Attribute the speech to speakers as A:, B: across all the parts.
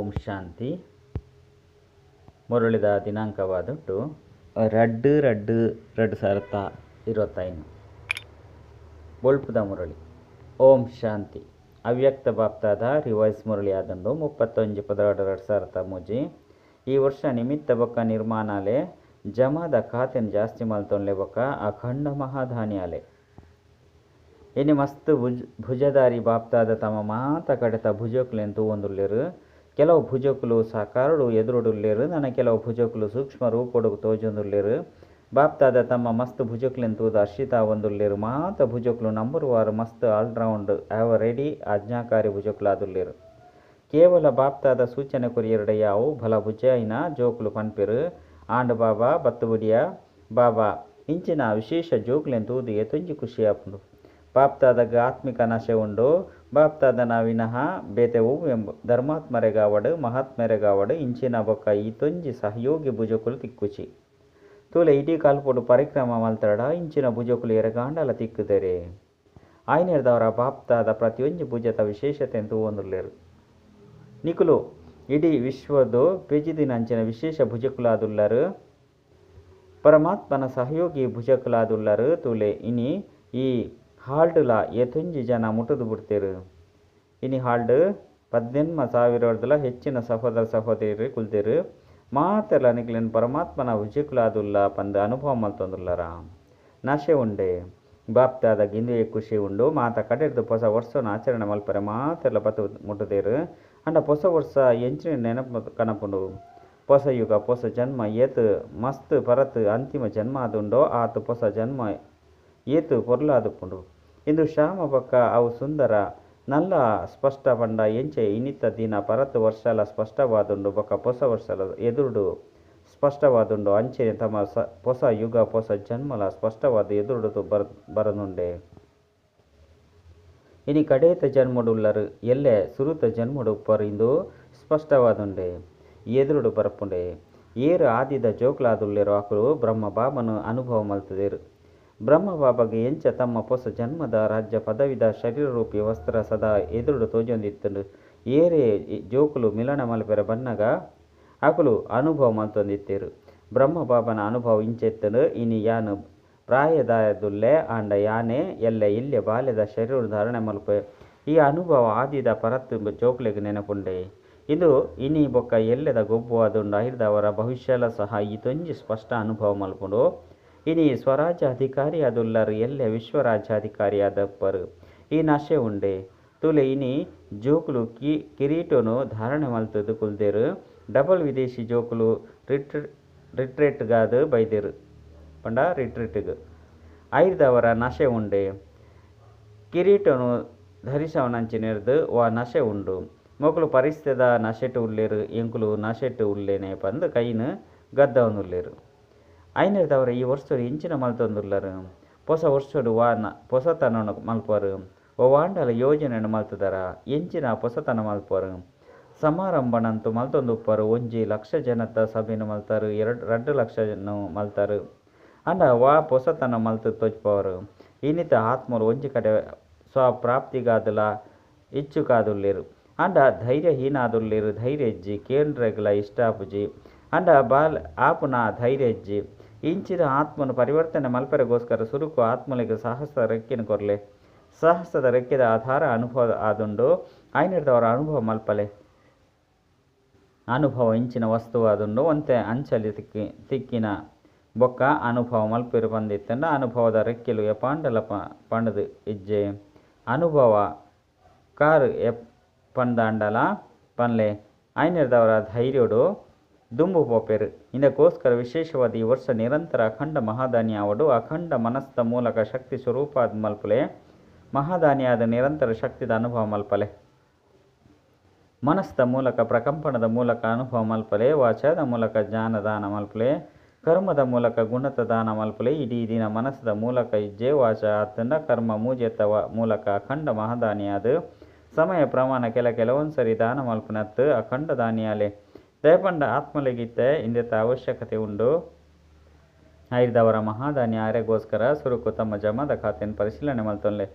A: ಓಂ ಶಾಂತಿ. ಮರುಳಿದ ದಿನಾಂಕವಾದಟ್ಟು ರಡ್ಡು ರಡ್ಡು ರಡ್ ಸಾವಿರದ ಇರುವತ್ತೈನು ಬೊಲ್ಪದ ಮುರಳಿ. ಓಂ ಶಾಂತಿ. ಅವ್ಯಕ್ತ ಬಾಪ್ತಾದ ರಿವೈಸ್ ಮುರಳಿ ಆದಂದು ಮುಪ್ಪತ್ತೊಂಜು ಪದರಡು ಎರಡು ಸಾವಿರದ ಮೂಜಿ. ಈ ವರ್ಷ ನಿಮಿತ್ತ ಬೊಕ್ಕ ನಿರ್ಮಾಣಾಲೆ ಜಮಾದ ಖಾತೆನ್ ಜಾಸ್ತಿ ಮಲ್ತೊನ್ಲೆ ಬೊಕ್ಕ ಅಖಂಡ ಮಹಾಧಾನ್ಯಾಲೆ ಎನಿ ಮಸ್ತ್ ಭುಜ್ ಭುಜದಾರಿ ಬಾಪ್ತಾದ ತಮ್ಮ ಮಾತ ಕಡೆತ ಭುಜಕ್ಲೆನ್ ತೂವೊಂದುಲ್ಲೆರ್ ಕೆಲವು ಭುಜಕುಲು ಸಾಕಾರಡು ಎದುರುಡುಲ್ಲೇರು, ನನ್ನ ಕೆಲವು ಭುಜಕುಲು ಸೂಕ್ಷ್ಮ ರೂಪೊಡುಗು ತೋಜೊಂದುಲ್ಲೇರು. ಬಾಪ್ತಾದ ತಮ್ಮ ಮಸ್ತ್ ಭುಜೋಕ್ಲೆನ್ ತೂದ ಅರ್ಷಿತ ಒಂದುಲ್ಲೇರು. ಮಾತ ಭುಜಕ್ಲು ನಂಬರ್ ವಾರ್ ಮಸ್ತ್ ಆಲ್ರೌಂಡ್ ಆವ ರೆಡಿ, ಆಜ್ಞಾಕಾರಿ ಭುಜೋಕುಲಾದುಲ್ಲೆರ್. ಕೇವಲ ಬಾಪ್ತಾದ ಸೂಚನೆ ಕೊರಿಯರಡೆಯ ಯಾವು ಭಲ ಬುಜಾಯಿನ ಜೋಕುಲು ಪನ್ಪೆರ್. ಆಂಡ್ ಬಾಬಾ ಬತ್ತುಬುಡಿಯ ಬಾಬಾ, ಇಂಚಿನ ವಿಶೇಷ ಜೋಕುಲೆನ್ ತೂದು ತುಂಜಿ ಖುಷಿ ಆಪುಂಡು ಬಾಪ್ತಾದಗ ಆತ್ಮಿಕ ನಶೆ ಉಂಡು. ಬಾಪ್ತಾದನ ವಿನಃ ಬೇತೆವು ಎಂಬ ಧರ್ಮಾತ್ಮರೆಗಾವಡು, ಮಹಾತ್ಮರೆಗಾವಡು ಇಂಚಿನ ಬೊಕ್ಕ ಈತೊಂಜಿ ಸಹಯೋಗಿ ಭುಜಕುಲು ತಿಕ್ಕುಚಿ. ತೂಲೆ ಇಡೀ ಕಾಲ್ಪೊಡು ಪರಿಕ್ರಮ ಮಲ್ತಡ, ಇಂಚಿನ ಭುಜಕುಲು ಎರಗಾಂಡಲ ತಿಕ್ಕುದೆರೆ ಆಯ್ನೆರ್ದವರ ಬಾಪ್ತಾದ ಪ್ರತಿಯೊಂಜಿ ಭುಜದ ವಿಶೇಷತೆ ತೂವೊಂದುಲ್ಲೆರ್ ನಿಕುಲು, ಇಡೀ ವಿಶ್ವದು ಪೆಜಿದಿನಂಚಿನ ವಿಶೇಷ ಭುಜಕುಲಾದುಲ್ಲರು. ಪರಮಾತ್ಮನ ಸಹಯೋಗಿ ಭುಜಕುಲಾದುಲ್ಲರು ತೂಲೆ, ಇನಿ ಈ ಹಾಲ್ಡ್ಲ ಎತೊಂಜಿ ಜನ ಮುಟುದು ಬಿಡ್ತೇರು. ಇನಿ ಹಾಲ್ಡ್ ಪದ್ದೆನ್ಮ ಸಾವಿರಡ್ದಲ ಹೆಚ್ಚಿನ ಸಹೋದರ ಸಹೋದರಿ ಕುಲ್ತೇರು. ಮಾತೆಲ್ಲ ನಿಕ್ಲೆನ್ ಪರಮಾತ್ಮನ ಭುಜಕುಲಾದುಲ್ಲ ಪಂದ ಅನುಭವ ಮಲ್ತೊಂದುಲ್ಲರ. ನಶೆ ಉಂಡೆ. ಬಾಪ್ತಾದ ಗಿಂದುವೆ ಖುಷಿ ಉಂಡು. ಮಾತ ಕಡೆರ್ದು ಹೊಸ ವರ್ಷನ ಆಚರಣೆ ಮಲ್ಪರೆ. ಮಾತೆಲ್ಲ ಬತ್ತು ಮುಟ್ಟದೇರು ಅಂಡ ಹೊಸ ವರ್ಷ ಎಂಚಿನ ನೆನಪು ಕನಪುಂಡು. ಹೊಸ ಯುಗ ಹೊಸ ಜನ್ಮ, ಏತ್ ಮಸ್ತ್ ಪರತ್ ಅಂತಿಮ ಜನ್ಮ ಅದುಂಡೋ ಆತು ಹೊಸ ಜನ್ಮ ಏತು ಪೊರ್ಲಾದುಪುಂಡು ಇಂದು ಶ್ಯಾಮ ಬೊಕ್ಕ ಅವು ಸುಂದರ, ನಲ್ಲ ಸ್ಪಷ್ಟ ಬಂಡ ಎಂಚೆ ಇನಿತ್ತ ದಿನ, ಪರತ್ ವರ್ಷಲ ಸ್ಪಷ್ಟವಾದುಂಡು, ಬೊಕ್ಕ ಹೊಸ ವರ್ಷಲ ಎದುರುಡು ಸ್ಪಷ್ಟವಾದುಂಡು ಅಂಚೆ ತಮ್ಮ ಸ ಹೊಸ ಯುಗ ಹೊಸ ಜನ್ಮಲ ಸ್ಪಷ್ಟವಾದ ಎದುರುಡು ಬರ, ಬರನುಂಡೆ. ಇನಿ ಕಡೇತ ಜನ್ಮಡುಲ್ಲರು, ಎಲ್ಲೆ ಸುರುತ ಜನ್ಮಡು ಪರಿಂದು ಸ್ಪಷ್ಟವಾದುಂಡೆ, ಎದುರುಡು ಬರಪುಂಡೆ ಏರು ಆದಿದ ಜೋಕ್ಲಾದುಲ್ಲಿರೋ ಆಕುಲು ಬ್ರಹ್ಮ ಬಾಬನು ಅನುಭವ ಮಲ್ತದೇರು. ಬ್ರಹ್ಮ ಬಾಬಗೆ ಎಂಚ ತಮ್ಮ ಹೊಸ ಜನ್ಮದ ರಾಜ್ಯ ಪದವಿದ ಶರೀರರೂಪಿ ವಸ್ತ್ರ ಸದಾ ಎದುರುಡು ತೋಜೊಂದಿತ್ತು ಏರೆ ಜೋಕುಲು ಮಿಲನ ಮಲ್ಪೆರ ಬನ್ನಗ ಅಕುಲು ಅನುಭವ ಮಂತೊಂದಿತ್ತೇರು. ಬ್ರಹ್ಮ ಬಾಬನ ಅನುಭವ ಇಂಚೆತ್ತನು ಇನಿ ಯಾನು ಪ್ರಾಯದಾಯದುಲ್ಲೆ, ಆಂಡ ಯಾನೆ, ಎಲ್ಲ ಇಲ್ಲೆ ಬಾಲ್ಯದ ಶರೀರ ಧಾರಣೆ ಮಲ್ಪೆ. ಈ ಅನುಭವ ಆದಿದ ಪರತ್ತು ಜೋಕುಲಿಗೆ ನೆನಪುಂಡೆ. ಇದು ಇನಿ ಬೊಕ್ಕ ಎಲ್ಲೆದ ಗೊಬ್ಬು ಅದುಂಡು ಅಹಿರ್ದವರ ಭವಿಷ್ಯಲ ಸಹ ಈ ತೊಂಜಿ ಸ್ಪಷ್ಟ ಅನುಭವ ಮಲ್ಪುಂಡು. ಅದುಲ್ಲರು ಎಲ್ಲೆ ವಿಶ್ವರಾಜ್ಯಾಧಿಕಾರಿ ಆದಪ್ಪರು ಈ ನಾಶೆ ಉಂಡೆ. ತುಲೆ ಇನಿ ಜೋಕುಲು ಕಿ, ಕಿರೀಟನು ಧಾರಣೆ ಮಲ್ತದು ಕುಲ್ದೇರು, ಡಬಲ್ ವಿದೇಶಿ ಜೋಕುಲು ರಿಟ್ರ ರಿಟ್ರೇಟ್ಗಾದ ಬೈದೇರು. ಪಂಡ, ರಿಟ್ರೀಟ್ಗ್. ಐದವರ ನಶೆ ಉಂಡೆ. ಕಿರೀಟನು ಧರಿಸವನಂಚಿನಿರ್ದು ವಾ ನಶೆ ಉಂಡು. ಮೋಕುಲು ಪರಿಸ್ಥಿತಿದ ನಶೆಟ್ಟು ಉಳ್ಳೇರು ಎಂಕುಲು ನಶೆಟ್ ಉಲ್ಲೆನೆ ಪಂದ್ ಕೈನ್ ಗದ್ದವನುಲ್ಲೆರು. ಐನೆರ್ದವರ ಈ ವರ್ಷಡು ಇಂಚಿನ ಮಲ್ತೊಂದುಲ್ಲರ್ ಹೊಸ ವರ್ಷಡು ವಾನ ಹೊಸತನ ಮಲ್ಪರು. ಓ ವಾಂಡಲ ಯೋಜನೆಯನ್ನು ಮಲ್ತದರ ಎಂಚಿನ ಹೊಸತನ ಮಲ್ಪರು. ಮಲ್ತೊಂದು ಮಲ್ತೊಂದುಪ್ಪರು, ಒಂಜಿ ಲಕ್ಷ ಜನತ ಸಭೆನು ಮಲ್ತಾರು, ಎರಡು ಲಕ್ಷ ಜನ ಮಲ್ತರು. ಅಂಡ ವಾ ಹೊಸತನ ಮಲ್ತು ತೋಜ್ಪವರು ಇನ್ನಿತ ಆತ್ಮರು ಒಂಜಿ ಕಡೆ ಸ್ವ ಸ್ವಪ್ರಾಪ್ತಿಗಾದುಲ ಇಚ್ಚುಕಾದುಲ್ಲೆರು ಅಂಡ ಧೈರ್ಯಹೀನಾದುಲ್ಲೆರು ಧೈರ್ಯ ಇಜ್ಜಿ ಕೇಂದ್ರಗಳ ಇಷ್ಟಾಪುಜಿ. ಅಂಡ ಬಾಲ್ ಆಪುನ ಧೈರ್ಯ ಇಜ್ಜಿ ಇಂಚಿನ ಆತ್ಮನು ಪರಿವರ್ತನೆ ಮಲ್ಪರೆಗೋಸ್ಕರ ಸುರುಕು ಆತ್ಮಲಿಗೆ ಸಾಹಸ ರೆಕ್ಕಿನ ಕೊರಲೆ. ಸಾಹಸದ ರೆಕ್ಕೆದ ಆಧಾರ ಅನುಭವ ಆದುಂಡು ಆಯ್ನಿಡ್ದವರ ಅನುಭವ ಮಲ್ಪಲೆ. ಅನುಭವ ಇಂಚಿನ ವಸ್ತು ಆದುಂಡು ಒಂತೆ ಅಂಚಲಿ ತಿಕ್ಕಿ, ತಿಕ್ಕಿನ ಬೊಕ್ಕ ಅನುಭವ ಮಲ್ಪಿರು ಬಂದಿತ್ತಂಡ ಅನುಭವದ ರೆಕ್ಕೆಲು ಎಪಾಂಡಲ ಪಂಡದು ಇಜ್ಜೆ. ಅನುಭವ ಕಾರು ಎ ಪಂದಾಂಡಲ ಪನ್ಲೆ. ಐನೆರ್ದವರ ಧೈರ್ಯಡು ದುಂಬು ಪೋಪೆರ್ ಇದಕ್ಕೋಸ್ಕರ ವಿಶೇಷವಾದ ಈ ವರ್ಷ ನಿರಂತರ ಅಖಂಡ ಮಹಾದಾನಿಯಾವಡು ಅಖಂಡ ಮನಸ್ಸದ ಮೂಲಕ ಶಕ್ತಿ ಸ್ವರೂಪಾದ ಮಲ್ಪಲೆ, ಮಹಾದಾನಿಯಾದ ನಿರಂತರ ಶಕ್ತಿದ ಅನುಭವ ಮಲ್ಪಲೆ. ಮನಸ್ಸದ ಮೂಲಕ ಪ್ರಕಂಪನದ ಮೂಲಕ ಅನುಭವ ಮಲ್ಪಲೆ, ವಾಚದ ಮೂಲಕ ಜ್ಞಾನದಾನ ಮಲ್ಪಲೆ, ಕರ್ಮದ ಮೂಲಕ ಗುಣತ ದಾನ ಮಲ್ಪಲೆ, ಇಡೀ ದಿನ ಮನಸ್ಸದ ಮೂಲಕ ಇಜ್ಜೆ, ವಾಚ, ಆತಂಡ, ಕರ್ಮ ಮೂಜೆತವ ಮೂಲಕ ಅಖಂಡ ಮಹಾದಾನಿಯಾದ ಸಮಯ ಪ್ರಮಾಣ ಕೆಲ ಕೆಲವೊಂದ್ಸರಿ ದಾನ ಮಲ್ಪನತ್ತು ಅಖಂಡ ದಾನಿಯಾಲೆ. ದಯಪಂಡ ಆತ್ಮಲಿಗಿತ್ತೆ ಇಂದೆತ್ತ ಅವಶ್ಯಕತೆ ಉಂಡು. ಐದವರ ಮಹಾದಾನಿ ಆರೆಗೋಸ್ಕರ ಸುರುಕು ತಮ್ಮ ಜಮದ ಖಾತೆಯನ್ನು ಪರಿಶೀಲನೆ ಮಲ್ತೊನ್ಲೆ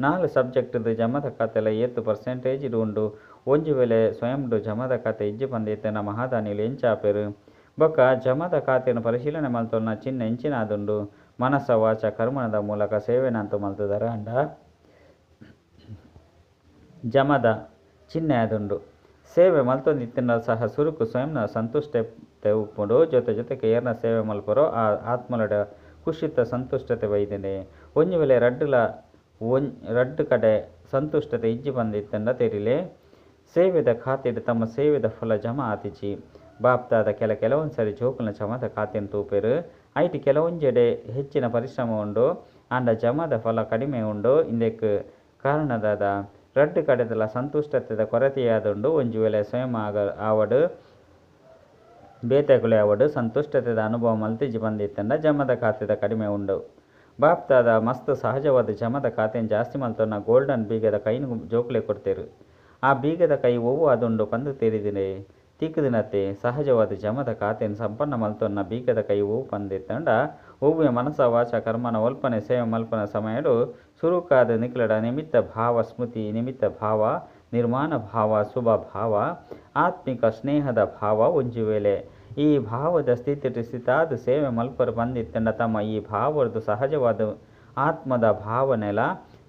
A: ನಾಲ್ಕು ಸಬ್ಜೆಕ್ಟ್ದು ಜಮದ ಖಾತೆಲ ಏತ್ತು ಪರ್ಸೆಂಟೇಜ್ ಇದು ಉಂಡು. ಒಂಜಿ ವೇಳೆ ಸ್ವಯಂಡು ಜಮದ ಖಾತೆ ಇಜ್ಜಿ ಬಂದಿತ್ತನ ಮಹಾದಾನಿಲು ಎಂಚಾಪೆರು ಬೊಕ್ಕ ಜಮದ ಖಾತೆಯನ್ನು ಪರಿಶೀಲನೆ ಮಲ್ತೊನ್ನ ಚಿನ್ನ ಎಂಚಿನಾದುಂಡು ಮನಸ್ಸ, ವಾಚ, ಕರ್ಮಣದ ಮೂಲಕ ಸೇವೆನಂತು ಮಲ್ತದರ ಅಂಡ. ಜಮದ ಚಿಹ್ನೆ ಸೇವೆ ಮಲ್ತೊಂದಿತ್ತಿನ ಸಹ ಸುರುಕು ಸ್ವಯಂನ ಸಂತುಷ್ಟೆ ಉಪ್ಪುಂಡು ಜೊತೆ ಜೊತೆಗೆ ಏರ್ನ ಸೇವೆ ಮಲ್ಪರೋ ಆ ಆತ್ಮಲಡ ಖುಷಿತ ಸಂತುಷ್ಟತೆ ಬೈದಿನಿ ಒಂಜಿ ವೇಳೆ ರಡ್ಡುಲ ಒಂ ರಡ್ಡು ಕಡೆ ಸಂತುಷ್ಟತೆ ಇಜ್ಜಿ ಬಂದಿತ್ತಂಡ ತೆರಿಲೆ, ಸೇವೆದ ಖಾತೆಡ್ ತಮ್ಮ ಸೇವೆದ ಫಲ ಜಮಾ ಆತಿಜಿ ಬಾಪ್ತಾದ ಕೆಲ ಕೆಲವೊಂದು ಸರಿ ಜೋಕುಲ್ನ ಜಮದ ಖಾತೆಯನ್ನು ತೂಪೆರು. ಐಟಿ ಕೆಲವೊಂಜೆಡೆ ಹೆಚ್ಚಿನ ಪರಿಶ್ರಮ ಉಂಡು, ಆಂಡ ಜಮದ ಫಲ ಕಡಿಮೆ ಉಂಡು, ಇಂದೆಕ್ ಕಾರಣದಾದ ರಡ್ಡು ಕಡೆದಲ ಸಂತುಷ್ಟತೆದ ಕೊರತೆಯಾದುಂಡು ಒಂಜಿ ವೇಳೆ ಸ್ವಯಂ ಆಗ, ಆವಡು ಬೇತೆಗುಳೆ ಆವಡ್ ಸಂತುಷ್ಟತೆದ ಅನುಭವ ಮಲ್ತಿಜಿ ಬಂದಿತ್ತಂಡ ಜಮದ ಖಾತೆದ ಕಡಿಮೆ ಉಂಡು. ಬಾಪ್ತಾದ ಮಸ್ತ್ ಸಹಜವಾದ ಜಮದ ಖಾತೆನ್ ಜಾಸ್ತಿ ಮಲ್ತೊನ್ನ ಗೋಲ್ಡನ್ ಬೀಗದ ಕೈನ್ ಜೋಕುಲೆ ಕೊಡ್ತೇರು. ಆ ಬೀಗದ ಕೈ ಒವ್ವು ಅದುಂಡು ಪಂದು ತೆರಿದಿನೆ ತಿಕ್ಕದಿನತೆ ಸಹಜವಾದ ಜಮದ ಖಾತೆನ್ ಸಂಪನ್ನ ಮಲ್ತೊನ್ನ ಬೀಗದ ಕೈ ಓವು ಪಂದಿತ್ತಂಡ ಒವ್ವೆ ಮನಸ ವಾಚ ಕರ್ಮನ ಒಲ್ಪನೆ ಸೇವೆ ಮಲ್ಪನ ಸಮಯಡು ಸುರುಕಾದ ನಿಕ್ಲಡ ನಿಮಿತ್ತ ಭಾವ ಸ್ಮೃತಿ, ನಿಮಿತ್ತ ಭಾವ ನಿರ್ಮಾಣ ಭಾವ, ಶುಭ ಭಾವ, ಆತ್ಮಿಕ ಸ್ನೇಹದ ಭಾವ ಒಂಜಿ ವೇಳೆ. ಈ ಭಾವದ ಸ್ಥಿತಿ ಸ್ಥಿತಾದ ಸೇವೆ ಮಲ್ಪರು ಬಂದಿತ್ತಂಡ ತಮ್ಮ ಈ ಭಾವದ ಸಹಜವಾದ ಆತ್ಮದ ಭಾವನೆಲ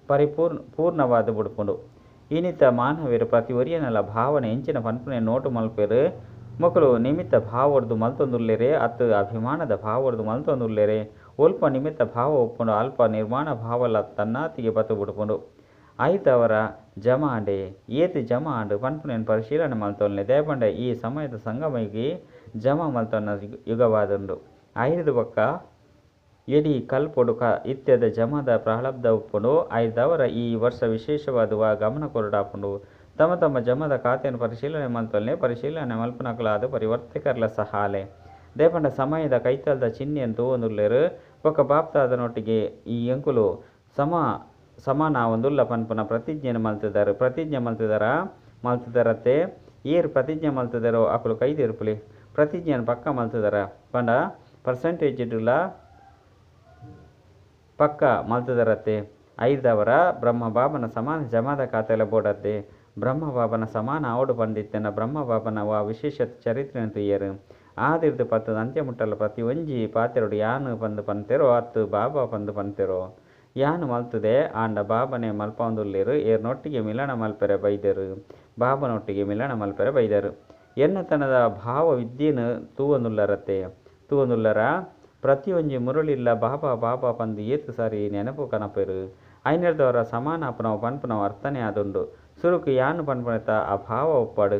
A: ಪರಿಪೂರ್ಣ, ಪೂರ್ಣವಾದ ಬುಡ್ಪುಂಡು. ಇನಿತ ಮಾನವೀರು ಪ್ರತಿ ಒರಿಯನೆಲ ಭಾವನೆ ಎಂಚಿನ ಪನ್ಪುನೆ ನೋಟು ಮಲ್ಪೆರು ಮಕ್ಕಳು, ನಿಮಿತ್ತ ಭಾವರ್ದು ಮಲ್ತೊಂದುಲ್ಲೆರೆ ಅತ್ತ ಅಭಿಮಾನದ ಭಾವರ್ದು ಮಲ್ತೊಂದುಲ್ಲೆರೆ ಒಲ್ಪ ನಿಮಿತ್ತ ಭಾವ ಒಪ್ಪುಂಡು ಅಲ್ಪ ನಿರ್ಮಾಣ ಭಾವಲ ತನ್ನಾತಿಗೆ ಬತ್ತು ಬಿಡ್ಪುಂಡು ಐತವರ ಜಮಾಂಡೆ, ಏತಿ ಜಮಾಂಡು ಪನ್ಪುನೆನ್ ಪರಿಶೀಲನೆ ಮಲ್ತೊಲ್ಲೆ ದೇಪಂಡ ಈ ಸಮಯದ ಸಂಗಮಿಗೆ ಜಮಾ ಮಲ್ತೊನ್ನ ಯುಗವಾದುಂಡು. ಐದು ಬೊಕ್ಕ ಎಡಿ ಕಲ್ಪೊಡು ಕ ಇತ್ಯದ ಜಮದ ಪ್ರಹ್ಲಬ್ಧ ಉಪ್ಪುಂಡು ಐದವರ ಈ ವರ್ಷ ವಿಶೇಷವಾದುವ ಗಮನ ಕೊರಡಾಪುಂಡು. ತಮ್ಮ ತಮ್ಮ ಜಮದ ಖಾತೆಯನ್ನು ಪರಿಶೀಲನೆ ಮಲ್ತೊಲ್ಲೆ ಪರಿಶೀಲನೆ ಮಲ್ಪನಕಲಾದ ಪರಿವರ್ತಕರ್ಲ ಸಹಾಲೆ. ದೇಪಂಡ ಸಮಯದ ಕೈತಲ್ದ ಚಿಹ್ನೆಯನ್ನು ತೂವೊಂದುಲ್ಲೆರು ಬೊಕ್ಕ ಬಾಪ್ತಾದನೊಟ್ಟಿಗೆ ಈ ಎಂಕುಲು ಸಮ ಸಮಾನ ಒಂದುಲ್ಲ ಪನ್ಪುನ ಪ್ರತಿಜ್ಞೆಯನ್ನು ಮಲ್ತಿದ್ದಾರೆ ಪ್ರತಿಜ್ಞೆ ಮಲ್ತಿದಾರ, ಮಲ್ತಿದಾರತ್ತೆ, ಏರು ಪ್ರತಿಜ್ಞೆ ಮಲ್ತಿದಾರೋ ಅಕುಲು ಕೈದಿರ್ಪುಲಿ. ಪ್ರತಿಜ್ಞೆಯನ್ನು ಪಕ್ಕ ಮಲ್ತಿದಾರ. ಪಂಡ ಪರ್ಸೆಂಟೇಜ್ ಇಡುಲ್ಲ ಪಕ್ಕ ಮಲ್ತಿದಾರತ್ತೆ. ಐದವರ ಬ್ರಹ್ಮ ಬಾಬನ ಸಮಾನ ಜಮಾದ ಖಾತೆಲ ಬೋಡತ್ತೆ ಬ್ರಹ್ಮ ಬಾಬನ ಸಮಾನ ಆವಡು ಪಂಡಿತ್ತನ ಬ್ರಹ್ಮ ಬಾಬನ ವಾ ವಿಶೇಷ ಚರಿತ್ರೆನ ತುಯ್ಯರು ಆದಿರ್ದು ಪತ್ತದ ಅಂತ್ಯ ಮುಟ್ಟಲ ಪ್ರತಿ ಒಂಜಿ ಪಾತೆರಡು ಯಾನು ಪಂದು ಪಂತೆರೋ ಅತ್ತು ಬಾಬಾ ಪಂದು ಪಂತೆರೋ. ಯಾನು ಮಲ್ತುದೆ, ಆಂಡ ಬಾಬನೆ ಮಲ್ಪೊಂದುಲ್ಲೆರು ಏರ್ನೊಟ್ಟಿಗೆ ಮಿಲನ ಮಲ್ಪೆರೆ ಬೈದರು. ಬಾಬನೊಟ್ಟಿಗೆ ಮಿಲನ ಮಲ್ಪೆರೆ ಬೈದರು. ಎನ್ನತನದ ಭಾವ ವಿದ್ಯೆನು ತೂವೊಂದುಲ್ಲರತ್ತೆ. ತೂವೊಂದುಲ್ಲರ ಪ್ರತಿಯೊಂಜಿ ಮುರುಳಿಲ್ಲ ಬಾಬಾ ಬಾಬಾ ಪಂದು ಏತು ಸಾರಿ ನೆನಪು ಕನಪೆರು. ಐನರ್ದವರ ಸಮಾನ ಅಪನ ಪನ್ಪುನವ ಅರ್ಥನೆ ಆದುಂಡು. ಸುರುಕು ಯಾನು ಪನ್ಪುನೆತ ಅಭಾವ ಭಾವ ಒಪ್ಪಡು.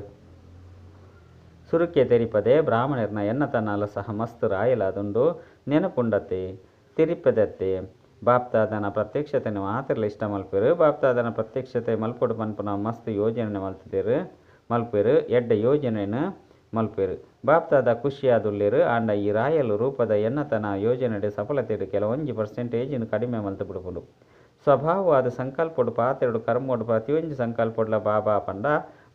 A: ಸುರುಕೆ ತೆರಿಪದೆ, ಬ್ರಾಹ್ಮಣರ್ನ ಎನ್ನತನಾಲ ಸಹ ಮಸ್ತ್ ರಾಯಲಾದುಂಡು, ನೆನಪುಂಡತೆ ತಿರಿಪದತ್ತೆ ಬಾಪ್ತಾದನ ಪ್ರತ್ಯಕ್ಷತೆನ ಮಾತಿರ್ಲ ಇಷ್ಟ ಮಲ್ಪಿರು, ಬಾಪ್ತಾದನ ಪ್ರತ್ಯಕ್ಷತೆ ಮಲ್ಪೊಡು ಪನ್ಪುನ ಮಸ್ತ್ ಯೋಜನೆ ಮಲ್ತಿದ್ದೇರು ಮಲ್ಪಿರು, ಎಡ್ಡ ಯೋಜನೆಯನ್ನು ಮಲ್ಪಿರು. ಬಾಪ್ತಾದ ಖುಷಿಯಾದುಲ್ಲೆರು, ಆಂಡ ಈ ರಾಯಲು ರೂಪದ ಎನ್ನತನ ಯೋಜನೆಡೆ ಸಫಲತೆಡು ಕೆಲವೊಂಜಿ ಪರ್ಸೆಂಟೇಜಿನ ಕಡಿಮೆ ಮಲ್ತು ಬಿಡುಪುಡು ಸ್ವಭಾವವಾದ ಸಂಕಲ್ಪಡು ಪಾತೆರಡು, ಕರ್ಮೋಡು ಪ್ರತಿಯೊಂಜಿ ಸಂಕಲ್ಪಡ್ಲ ಬಾಬಾ ಪಂಡ,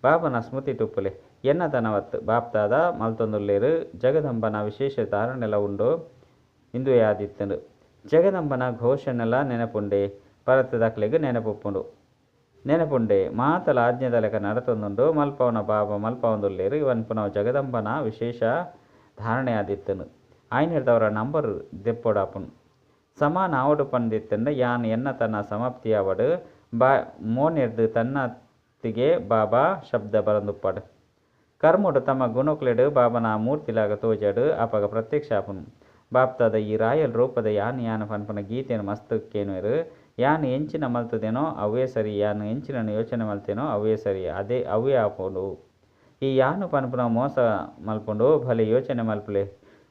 A: ಬಾಬನ ಸ್ಮೃತಿ ಟುಪ್ಪುಲೆ. ಎನ್ನತನವತ್ತು ಬಾಪ್ತಾದ ಮಲ್ತೊಂದುಲ್ಲೇರು, ಜಗದಂಬನ ವಿಶೇಷ ಧಾರಣೆಲ ಉಂಡು ಇಂದು ಯಾದಿತ್ತನು ಜಗದಂಬನ ಘೋಷಣೆಲ ನೆನಪುಂಡೆ ಪರತ ದಕ್ಲೆಗ್ ನೆನಪುಪ್ಪುಂಡು. ನೆನಪುಂಡೆ, ಮಾತಲ ಆಜ್ಞದ ಲೆಕ್ಕ ನಡತೊಂದುಂಡು, ಮಲ್ಪವನ ಬಾಬ ಮಲ್ಪವೊಂದುಲ್ಲೆರು, ಇವನ್ ಪುನಃ ಜಗದಂಬನ ವಿಶೇಷ ಧಾರಣೆ ಆದಿತ್ತನು ಆಯ್ನಿರ್ದವರ ನಂಬರ್ ದೆಪ್ಪೊಡಾಪುಂಡು. ಸಮಾನ ಆವಡು ಪಂದಿತ್ತಂಡ ಯಾನ್ ಎನ್ನ ತನ್ನ ಸಮಾಪ್ತಿಯಾವಡು, ಬಾ ಮೋನೆರ್ದು ತನ್ನತ್ತಿಗೆ ಬಾಬಾ ಶಬ್ದ ಬರಂದುಪ್ಪಡು ಕರ್ಮುಡು ತಮ್ಮ ಗುಣಕ್ಲೆಡು ಬಾಬನ ಮೂರ್ತಿಲಾಗ ತೋಜಡು, ಅಪಗ ಪ್ರತ್ಯಕ್ಷ ಆಪುನು ಬಾಪ್ತದ ಈ ರಾಯಲ್ ರೂಪದ ಯಾನ್ ಯಾನ ಪನ್ಪನ ಗೀತೆಯನ್ನು ಮಸ್ತ್ ಕೇನುವೆರು ಯಾನ್ ಎಂಚಿನ ಮಲ್ತದೇನೋ ಅವೇ ಸರಿ, ಯಾನ್ ಎಂಚಿನ ಯೋಚನೆ ಮಲ್ತೇನೋ ಅವೇ ಸರಿ, ಅದೇ ಅವೇ ಆಪುಂಡು ಈ ಯಾನು ಪನ್ಪುನ ಮೋಸ ಮಲ್ಪುಂಡು, ಭಲೆ ಯೋಚನೆ ಮಲ್ಪಲೆ,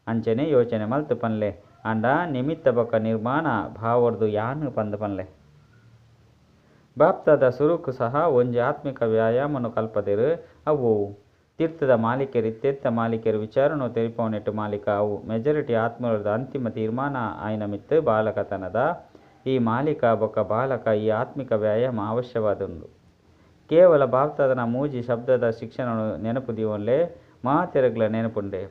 A: ಅಂಚನೆ ಯೋಚನೆ ಮಲ್ತು ಪನ್ಲೆ ಅಂಡ ನಿಮಿತ್ತ ಬೊಕ್ಕ ನಿರ್ಮಾಣ ಭಾವರ್ದು ಯಾನು ಪಂದ್ ಪನ್ಲೆ ಬಾಪ್ತದ ಸುರುಕು ಸಹ ಒಂಜಿ ಆತ್ಮಿಕ ವ್ಯಾಯಾಮನು ಕಲ್ಪದಿರು ಅವು. ತೀರ್ಥದ ಮಾಲೀಕರು ಇತ್ತೆತ್ತ ಮಾಲೀಕರು ವಿಚಾರನು ತೆರಿಪವನೆಟ್ಟು ಮಾಲೀಕ ಅವು. ಮೆಜಾರಿಟಿ ಆತ್ಮರದ ಅಂತಿಮ ತೀರ್ಮಾನ ಆಯ್ನ ಮಿತ್ತು ಬಾಲಕತನದ. ಈ ಮಾಲೀಕ ಬೊಕ್ಕ ಬಾಲಕ ಈ ಆತ್ಮಿಕ ವ್ಯಾಯಾಮ ಅವಶ್ಯವಾದುಂಡು. ಕೇವಲ ಬಾಪ್ತಾದನ ಮೂಜಿ ಶಬ್ದದ ಶಿಕ್ಷಣ ನೆನಪುದಿಯೋನ್ಲೆ ಮಾತೆರಗ್ಲ ನೆನಪುಂಡೆ.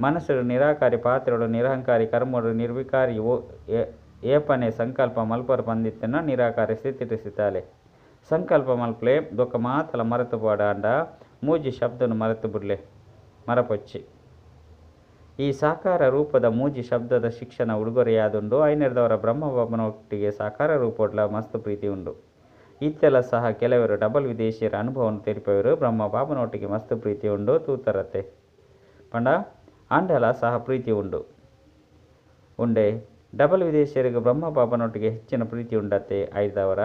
A: ಮನಸ್ಸು ನಿರಾಕಾರಿ ಪಾತ್ರೆಡು ನಿರಹಂಕಾರಿ, ಕರ್ಮಗಳು ನಿರ್ವಿಕಾರಿ, ಓ ಏಪನೆ, ಸಂಕಲ್ಪ, ಮಲ್ಪರ ಪಂದಿತ್ತನ್ನು ನಿರಾಕಾರಿ ಸ್ಥಿತಿ ಸಿತಾಲೆ ಸಂಕಲ್ಪ ಮಲ್ಪಲೆ ದೊಕ್ಕ ಮಾತಲ ಮರೆತು ಪಾಡಾಂಡ ಮೂಜಿ ಶಬ್ದನು ಮರೆತು ಬಿಡ್ಲೆ, ಮರಪೊಚ್ಚಿ. ಈ ಸಾಕಾರ ರೂಪದ ಮೂಜಿ ಶಬ್ದದ ಶಿಕ್ಷಣ ಉಡುಗೊರೆಯಾದುಂಡು ಐನೆರದವರ ಬ್ರಹ್ಮಬಾಬನೊಟ್ಟಿಗೆ ಸಾಕಾರ ರೂಪೊಡ್ಲ ಮಸ್ತು ಪ್ರೀತಿ ಉಂಡು. ಇತ್ತೆಲ್ಲ ಸಹ ಕೆಲವರು ಡಬಲ್ ವಿದೇಶಿಯರ ಅನುಭವವನ್ನು ತೆರಿಪವರು ಬ್ರಹ್ಮ ಬಾಬನೊಟ್ಟಿಗೆ ಮಸ್ತ್ ಪ್ರೀತಿ ಉಂಡು, ತೂತರತೆ. ಪಂಡ ಆಂಡಲ ಸಹ ಪ್ರೀತಿ ಉಂಡು. ಉಂಡೆ, ಡಬಲ್ ವಿದೇಶಿಯರಿಗೆ ಬ್ರಹ್ಮ ಬಾಬನೊಟ್ಟಿಗೆ ಹೆಚ್ಚಿನ ಪ್ರೀತಿ ಉಂಡತ್ತೆ ಆಯ್ದವರ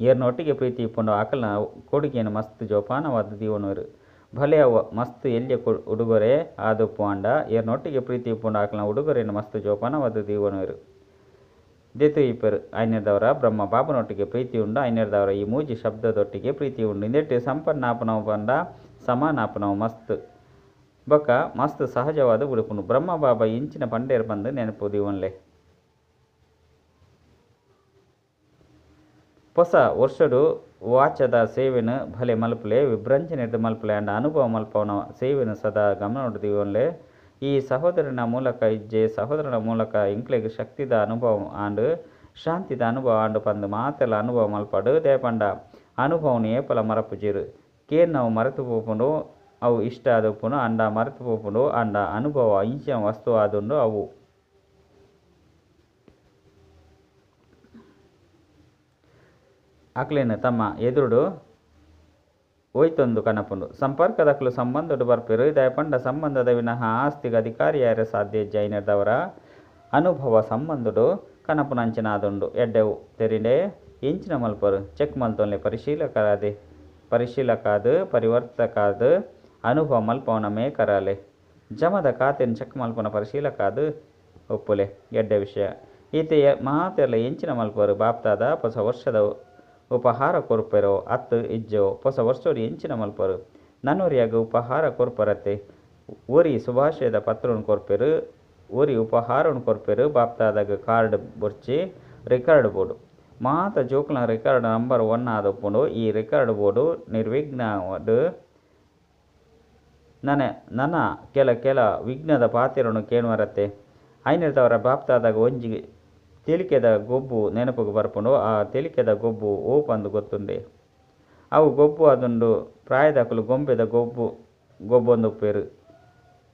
A: ಏರ್ನೊಟ್ಟಿಗೆ ಪ್ರೀತಿ ಇಪ್ಪುಂಡು ಆಕಲ್ನ ಕೊಡುಗೆಯನ್ನು ಮಸ್ತ್ ಜೋಪಾನವಾದ ದೀವನವರು ಭಲೆ ಅವ ಮಸ್ತ್ ಎಲ್ಲಿಯ ಉಡುಗೊರೆ ಆದುಪ್ಪು ಆಂಡ ಏರ್ನೊಟ್ಟಿಗೆ ಪ್ರೀತಿ ಇಪ್ಪುಂಡು ಆಕಲ್ನ ಉಡುಗೊರೆಯನ್ನು ಮಸ್ತ್ ಜೋಪಾನವಾದ ದೀವನವರು ದೇತು ಇಪ್ಪರು ಐನರ್ದವರ ಬ್ರಹ್ಮ ಬಾಬನೊಟ್ಟಿಗೆ ಪ್ರೀತಿ ಉಂಡು, ಐನರ್ದವರ ಈ ಮೂಜಿ ಶಬ್ದದೊಟ್ಟಿಗೆ ಪ್ರೀತಿ ಉಂಡು. ಇಂದೆಟ್ಟು ಸಂಪನ್ನಾಪನವು ಬಂದ, ಸಮಾನಾಪನವು ಮಸ್ತ್. ಬೊಕ್ಕ ಮಸ್ತ್ ಸಹಜವಾದ ಉಡುಪುನು. ಬ್ರಹ್ಮ ಬಾಬಾ ಇಂಚಿನ ಪಂಡೇರು ಬಂದು ನೆನಪು ದಿವನ್ಲೆ ಹೊಸ ವರ್ಷಡು ವಾಚದ ಸೇವೆನು ಭಲೆ ಮಲ್ಪಲೆ ವಿಭ್ರಂಜನೆದ ಮಲ್ಪಲೆ ಅಂಡ ಅನುಭವ ಮಲ್ಪವನ ಸೇವೆನು ಸದಾ ಗಮನ ದಿವನ್ಲೆ ಈ ಸಹೋದರನ ಮೂಲಕ ಇಜ್ಜೆ, ಸಹೋದರನ ಮೂಲಕ ಇಂಕ್ಲೆಗ್ ಶಕ್ತಿದ ಅನುಭವ ಆಂಡು, ಶಾಂತಿದ ಅನುಭವ ಆಂಡು ಪಂದು ಮಾತೆಲ್ಲ ಅನುಭವ ಮಲ್ಪಡು. ದೇಪಂಡ ಅನುಭವನು ಏಪಲ ಮರಪುಜಿರು. ಕೇನ್ ನಾವು ಮರೆತು ಪೋಪುಂಡು ಅವು ಇಷ್ಟ ಆದಪ್ಪುನು ಅಂಡ ಮರೆತು ಪೋಪುಂಡು ಅಂಡ ಅನುಭವ ಇಂಚಿನ ವಸ್ತು ಆದುಂಡು ಅವು. ಅಕ್ಲೇನು ತಮ್ಮ ಎದುರುಡು ಹೋಯ್ತೊಂದು ಕನಪುಂಡು. ಸಂಪರ್ಕದಕ್ಲು ಸಂಬಂಧಡು ಇದಾಯ ದಯಪಂಡ ಸಂಬಂಧದ ವಿನಃ ಆಸ್ತಿಗೆ ಅಧಿಕಾರಿಯಾರ ಸಾಧ್ಯ ಜೈನದವರ ಅನುಭವ ಸಂಬಂಧಡು ಆದುಂಡು. ಎಡ್ಡೆವು ತೆರಿಂಡೆ ಇಂಚಿನ ಮಲ್ಪರು. ಚೆಕ್ ಮಲ್ತೊನ್ಲೆ ಪರಿಶೀಲಕರಾದೆ, ಪರಿಶೀಲಕಾದು, ಪರಿವರ್ತಕಾದು ಅನುಭವ ಮಲ್ಪವನ ಮೇಕರಾಲೆ. ಜಮದ ಖಾತೆಯನ್ನು ಚೆಕ್ ಮಲ್ಪನ ಪರಿಶೀಲಕಾದು ಒಪ್ಪುಲೆ. ಎಡ್ಡೆ ವಿಷಯ. ಈತೆ ಮಾತೆಲ್ಲ ಎಂಚಿನ ಮಲ್ಪರು ಬಾಪ್ತಾದ ಹೊಸ ವರ್ಷದ ಉಪಹಾರ ಕೊರ್ಪೆರೋ ಅತ್ತು ಇಜ್ಜೋ ಹೊಸ ವರ್ಷೋಡಿ ಎಂಚಿನ ಮಲ್ಪರು. ನನ್ನೂರಿಯಾಗ ಉಪಹಾರ ಕೊರ್ಪರತ್ತೆ. ಊರಿ ಶುಭಾಶಯದ ಪತ್ರವನ್ನು ಕೊರ್ಪೆರು ಊರಿ ಉಪಹಾರವನ್ನು ಕೊರ್ಪೆರು, ಬಾಪ್ತಾದಾಗ ಕಾರ್ಡ್ ಬೊರ್ಚಿ, ರೆಕಾರ್ಡ್ ಬೋರ್ಡು. ಮಾತ ಜೋಕ್ಲ ರೆಕಾರ್ಡ್ ನಂಬರ್ ಒನ್ ಆದಪ್ಪುಂಡು ಈ ರೆಕಾರ್ಡ್ ಬೋರ್ಡು ನಿರ್ವಿಘ್ನವಾದ ನನ್ನ ನನ ಕೆಲ ಕೆಲ ವಿಘ್ನದ ಪಾತಿರನ್ನು ಕೇಳುವರತ್ತೆ. ಐನಿರ್ತವರ ಬಾಪ್ತಾದಾಗ ಒಂಜಿ ತೆಲಿಕೆದ ಗೊಬ್ಬು ನೆನಪಿಗೆ ಬರ್ಪುಂಡು, ಆ ತೆಲಿಕೆದ ಗೊಬ್ಬು ಓಪಂದು ಗೊತ್ತುಂಡೆ. ಅವು ಗೊಬ್ಬು ಅದುಂಡು ಪ್ರಾಯದಕಲು ಗೊಂಬೆದ ಗೊಬ್ಬು, ಗೊಬ್ಬೊಂದು ಉಪ್ಪೇರು.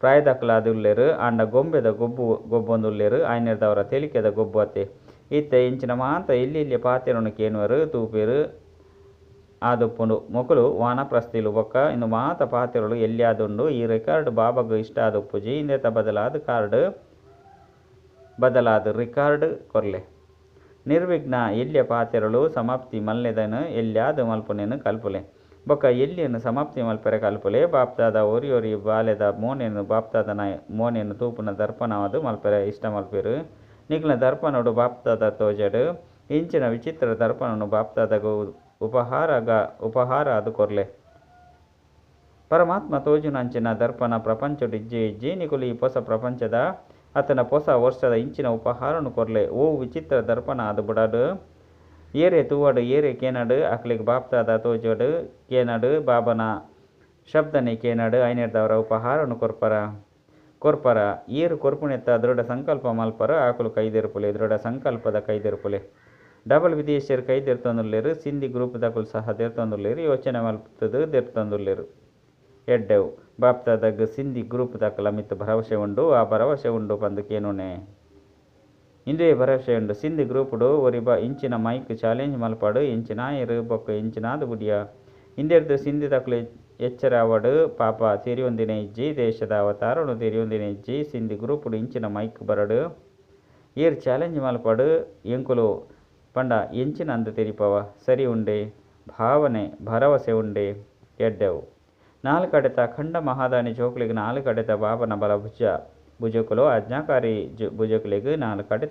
A: ಪ್ರಾಯದಕಲು ಅದುಲ್ಲೇರು ಅಂಡ ಗೊಂಬೆದ ಗೊಬ್ಬು, ಗೊಬ್ಬೊಂದುಲ್ಲೇರು ಐನರ್ದವರ ತೆಲಿಕೆದ ಗೊಬ್ಬು ಅತ್ತೆ. ಇತ್ತೆ, ಇಂಚಿನ ಮಾತ ಇಲ್ಲಿ ಇಲ್ಲಿ ಪಾತಿರನ್ನು ತೂಪೆರ್ ತೂಪೇರು ಆದುಪ್ಪುಂಡು ಮೊಕಲು ವಾನಪ್ರಸ್ಥಿಲು ಬೊಕ್ಕ ಇಂದು ಮಾತ ಪಾತಿರಲು ಎಲ್ಲಿ ಆದುಂಡು ಈ ರೆಕಾರ್ಡ್ ಬಾಬಗ್ ಇಷ್ಟ ಆದುಪ್ಪುಜಿ ಇಂದೆತ ಬದಲಾದ ಕಾರ್ಡ್, ಬದಲಾದ ರೆಕಾರ್ಡ್ ಕೊರ್ಲೆ. ನಿರ್ವಿಘ್ನ ಎಲ್ಯ ಪಾತೆರಳು, ಸಮಾಪ್ತಿ ಮಲ್ಲೆದನು ಎಲ್ಲಿಯಾದ ಮಲ್ಪುನೆನು ಕಲ್ಪುಲೆ. ಬೊಕ್ಕ, ಎಲ್ಲಿಯನ್ನು ಸಮಾಪ್ತಿ ಮಲ್ಪರೆ ಕಲ್ಪುಲೆ, ಬಾಪ್ತಾದ ಒರಿ ಬಾಲ್ಯದ ಮೋನೆಯನ್ನು ಬಾಪ್ತಾದನ ಮೋನೆಯನ್ನು ತೂಪುನ ದರ್ಪಣವಾದು ಮಲ್ಪರೆ ಇಷ್ಟ ಮಲ್ಪೆರು. ನಿಕ್ಲ ದರ್ಪಣಡು ಬಾಪ್ತಾದ ತೋಜಡು, ಇಂಚಿನ ವಿಚಿತ್ರ ದರ್ಪಣನು ಬಾಪ್ತಾದಗ ಉಪಹಾರಗ ಉಪಹಾರ ಅದು ಕೊರ್ಲೆ. ಪರಮಾತ್ಮ ತೋಜುನಂಚಿನ ದರ್ಪಣ ಪ್ರಪಂಚಡಿಜ್ಜೆ ಈ ಹೊಸ ಪ್ರಪಂಚದ ಅತನ ಹೊಸ ವರ್ಷದ ಇಂಚಿನ ಉಪಹಾರನು ಕೊರ್ಲೆ. ಓ ವಿಚಿತ್ರ ದರ್ಪಣ ಅದು ಬುಡಡು. ಏರೆ ತೂವಡು, ಏರೆ ಕೇನಡು, ಅಕ್ಲಿಗೆ ಬಾಪ್ತಾದ ತೋಜೋಡು, ಕೇನಡು, ಬಾಬನ ಶಬ್ದನೆ ಕೇನಡು ಐನೆರ್ದವರ ಉಪಹಾರನು ಕೊರ್ಪರ. ಕೊರ್ಪರ, ಏರು ಕೊರ್ಪುಣೆತ್ತ ದೃಢ ಸಂಕಲ್ಪ ಮಲ್ಪರ, ಆಕಲು ಕೈದಿರುಪುಲೆ, ದೃಢ ಸಂಕಲ್ಪದ ಕೈದೆರುಪುಲೆ. ಡಬಲ್ ವಿದೇಶಿಯರು ಕೈದೆರ್ತೊಂದುಲ್ಲೇರು ಸಿಂಧಿ ಗ್ರೂಪ್ ಗ್ರೂಪ್ದಕುಲು ಸಹ ದೆರ್ತೊಂದುಲ್ಲೇರು ಯೋಚನೆ ಮಲ್ಪುತ್ತದೆ ದೆರ್ತೊಂದುಲ್ಲೇರು ಎಡ್ಡೆವು, ಬಾಪ್ತಾದಾಗ ಸಿಂಧಿ ಗ್ರೂಪ್ ದಾಖಲ ಮಿತ್ತು ಭರವಸೆ ಉಂಡು, ಆ ಭರವಸೆ ಉಂಡು ಪಂದಕೇನುನೆ ಇಂದೇ ಭರವಸೆ ಉಂಡು, ಸಿಂಧಿ ಗ್ರೂಪ್ಡು ಒರಿ ಬ ಇಂಚಿನ ಮೈಕ್ ಚಾಲೆಂಜ್ ಮಲ್ಪಾಡು, ಇಂಚಿನ ಇರು ಬೊಕ್ಕ ಇಂಚಿನಾದ ಬುಡಿಯ ಇಂದೆರ್ದು ಸಿಂಧಿ ದಾಖಲೆ ಎಚ್ಚರ ಅವಡು ಪಾಪ ತಿರಿಯೊಂದಿನ ಇಜ್ಜಿ, ದೇಶದ ಅವತಾರನು ತಿರಿಯೊಂದಿನ ಇಜ್ಜಿ, ಸಿಂಧಿ ಗ್ರೂಪ್ಡು ಇಂಚಿನ ಮೈಕ್ ಬರಡು. ಏರ್ ಚಾಲೆಂಜ್ ಮಲ್ಪಾಡು, ಎಂಕುಲು ಪಂಡ ಎಂಚಿನ ಅಂದ ತೆರಿಪವ? ಸರಿ ಉಂಡೆ, ಭಾವನೆ, ಭರವಸೆ ಉಂಡೆ, ಎಡ್ಡೆವು. ನಾಲ್ಕಡೆತ ಖಂಡ ಮಹಾದಾನಿ ಜೋಕ್ಲಿಗೆ ನಾಲ್ಕಡೆತ ಬಾಬನ ಬಲ ಭುಜ. ಭುಜಕುಲು ಆಜ್ಞಾಕಾರಿ ಜು, ಭುಜಕುಲಿಗೆ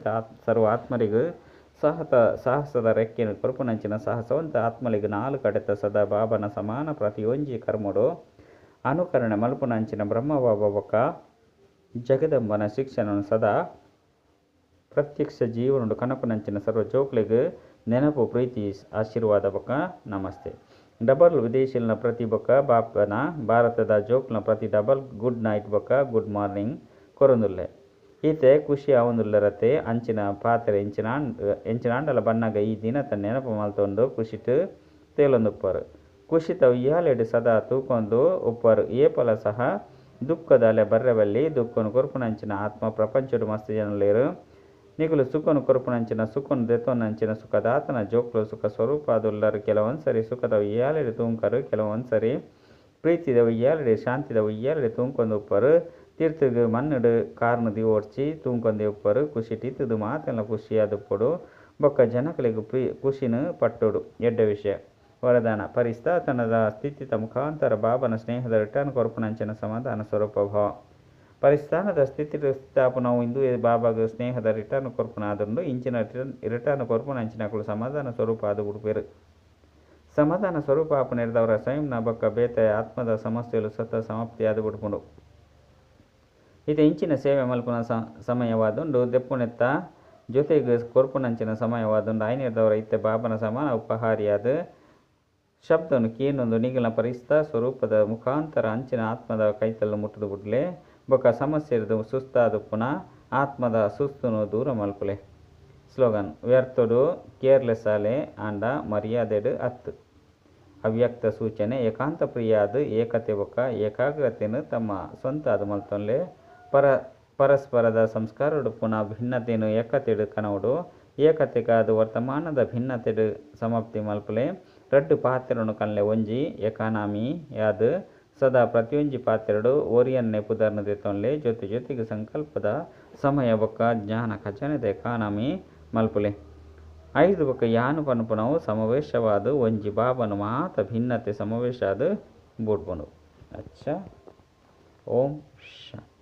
A: ಆತ್, ಸರ್ವ ಆತ್ಮರಿಗೂ ಸಹತ, ಸಾಹಸದ ರೆಕ್ಕಿನ ಕೊರುಪುನಂಚಿನ ಸಾಹಸವಂತ ಆತ್ಮಲಿಗೆ ನಾಲ್ಕಡೆತ ಸದಾ ಬಾಬನ ಸಮಾನ ಪ್ರತಿಯೊಂಜಿ ಕರ್ಮಡು. ಅನುಕರಣೆ ಮಲ್ಪುನಂಚಿನ ಬ್ರಹ್ಮಬಾಬ ಬೊಕ್ಕ. ಜಗದಂಬನ ಶಿಕ್ಷಣನು ಸದಾ ಪ್ರತ್ಯಕ್ಷ ಜೀವನುಡು ಕನಪನಂಚಿನ ಸರ್ವ ಜೋಕ್ಲೆಗ್ ನೆನಪು, ಪ್ರೀತಿ, ಆಶೀರ್ವಾದ ಬೊಕ್ಕ. ನಮಸ್ತೆ. ಡಬಲ್ ವಿದೇಶಿಲ್ನ ಪ್ರತಿ ಬೊಕ್ಕ ಬಾಪನ ಭಾರತದ ಜೋಕ್ನ ಪ್ರತಿ ಡಬಲ್ ಗುಡ್ ನೈಟ್ ಬೊಕ್ಕ, ಗುಡ್ ಮಾರ್ನಿಂಗ್ ಕೊರೊಂದುಲ್ಲೆ ಈತೆ ಖುಷಿ ಅವನುಲ್ಲರತೆ ಅಂಚಿನ ಪಾತ್ರೆ ಎಂಚಿನ ಎಂಚಿನಾಂಡಲ ಬಣ್ಣಗ ಈ ದಿನ ತನ್ನ ನೆನಪು ಮಲ್ತೊಂದು ಖುಷಿಟ್ ತೇಲೊಂದುಪ್ಪರು. ಖುಷಿತ ಉಯ್ಯಾಲೆಡು ಸದಾ ತೂಕೊಂದು ಉಪ್ಪರು. ಏಪಲ ಸಹ ದುಃಖದ ಅಲೆ ಬರ್ರೆವಲ್ಲಿ ದುಃಖನು ಕೊರ್ಪುನಂಚಿನ ಆತ್ಮ ಪ್ರಪಂಚಡು ಮಸ್ತ್ ಜನಲೇರು ನಿಗುಲು ಸುಖನು ಕೊರ್ಪುನಂಚಿನ ಸುಖನು ಸುಖದ ಸುಖದಾತನ ಜೋಕ್ಲು ಸುಖ ಸ್ವರೂಪ ಅದುಲ್ಲರು ಕೆಲವೊಂದ್ಸರಿ ಸುಖದ ಉಯ್ಯಾಲೆಡು ತೂಂಕರು ಕೆಲವೊಂದ್ಸರಿ ಪ್ರೀತಿದ ಉಯ್ಯಾಲೆಡೆ ಶಾಂತಿದ ಉಯ್ಯಾಲೆಡೆ ತೂಂಕೊಂದು ಉಪ್ಪರು ತೀರ್ಥಗ ಮಣ್ಣಡು ಕಾರ್ನು ದಿವೋಡ್ಚಿ ತೂಂಕೊಂದೆ ಉಪ್ಪರು ಖುಷಿ ಟಿತ್ತದು ಮಾತೆಲ್ಲ ಖುಷಿ ಅದುಪ್ಪಡು ಬೊಕ್ಕ ಜನಕಲಿಗೆ ಪ್ರೀ ಖುಷಿನು ಪಟ್ಟುಡು ಎಡ್ಡ ವಿಷಯ ವರದಾನ ಪರಿಸ್ತಾ ತನ್ನದ ಸ್ಥಿತಿತ ಮುಖಾಂತರ ಬಾಬನ ಸ್ನೇಹದ ರಿಟರ್ನ್ ಕೊರ್ಪುನಂಚಿನ ಸಮಾಧಾನ ಸ್ವರೂಪ ಭಾವ ಸ್ಥಿತಿ ಸ್ಥಾಪನವು ಇಂದು ಬಾಬಾಗ ಸ್ನೇಹದ ರಿಟರ್ನ್ ಕೊರ್ಪುನ ಆದುಂಡು ಇಂಚಿನ ರಿಟರ್ನ್ ಕೊರ್ಪುನಂಚಿನಕಲು ಸಮಾಧಾನ ಸ್ವರೂಪ ಆದು ಉಡುಪೇರು ಸಮಾಧಾನ ಸ್ವರೂಪ ಆಪನೆರೆದವರ ಸ್ವಯಂನ ಬಕ್ಕ ಬೇತೆಯ ಆತ್ಮದ ಸಮಸ್ಯೆಲು ಸತ ಸಮಾಪ್ತಿ ಆದು ಬಿಡ್ಪುಂಡು ಇದು ಇಂಚಿನ ಸೇವೆ ಮಲ್ಪುನ ಸಮಯವಾದುಂಡು ದೆಪ್ಪುನೆತ್ತ ಜೊತೆಗೆ ಕೊರ್ಪುನಂಚಿನ ಸಮಯವಾದುಂಡು ಐನೇರ್ದವರ ಇತ್ತೆ ಬಾಬನ ಸಮಾನ ಉಪಹಾರಿಯಾದ ಶಬ್ದನು ಕೀನೊಂದು ನಿಗಿಲ ಪರಿಸ್ಥ ಸ್ವರೂಪದ ಮುಖಾಂತರ ಅಂಚಿನ ಆತ್ಮದ ಕೈತಲ್ಲು ಮುಟ್ಟದು ಬಿಡ್ಲೆ. ಬೊಕ ಸಮಸ್ಯೆರ್ದು ಸುಸ್ತಾದ ಪುನಃ ಆತ್ಮದ ಸುಸ್ತುನು ದೂರ ಮಲ್ಪುಲೆ ಸ್ಲೋಗನ್, ವ್ಯರ್ಥಡು ಕೇರ್ಲೆಸ್ ಆಲೆ ಆಂಡ ಮರ್ಯಾದೆಡು ಅತ್ತು. ಅವ್ಯಕ್ತ ಸೂಚನೆ, ಏಕಾಂತ ಪ್ರಿಯಾದ ಏಕತೆ ಬೊಕ ಏಕಾಗ್ರತೆಯನ್ನು ತಮ್ಮ ಸ್ವಂತ ಅದು ಮಲ್ತೊನ್ಲೆ. ಪರ, ಪರಸ್ಪರದ ಸಂಸ್ಕಾರಡು ಪುನಃ ಭಿನ್ನತೆಯನ್ನು ಏಕತೆಡು ಕನವುಡು ಏಕತೆಗಾದು ವರ್ತಮಾನದ ಭಿನ್ನತೆಡು ಸಮಾಪ್ತಿ ಮಲ್ಪಲೆ. ರಡ್ಡು ಪಾತ್ರನು ಕನ್ಲೆ ಒಂಜಿ ಎಕಾನಮಿ ಯಾದ ಸದಾ ಪ್ರತಿಯೊಂಜಿ ಪಾತ್ರೆಡು ಓರಿಯನ್ ಪುದರ್ನ ದೆತ್ತೊನ್ಲೆ ಜೊತೆ ಜೊತೆಗೆ ಸಂಕಲ್ಪದ ಸಮಯ ಬೊಕ್ಕ ಜ್ಞಾನ ಖಜಾನೆದ ಎಕಾನಮಿ ಮಲ್ಪುಲೆ. ಐದು ಬೊಕ್ಕ ಯಾನು ಪನ್ಪುನವು ಸಮಾವೇಶವಾದ, ಒಂಜಿ ಬಾಬನು ಮಾತ ಭಿನ್ನತೆ ಸಮಾವೇಶ ಆದ ಬೂಡ್ಪುಂಡು ಅಚ್ಚ. ಓಂ ಶಾಂತಿ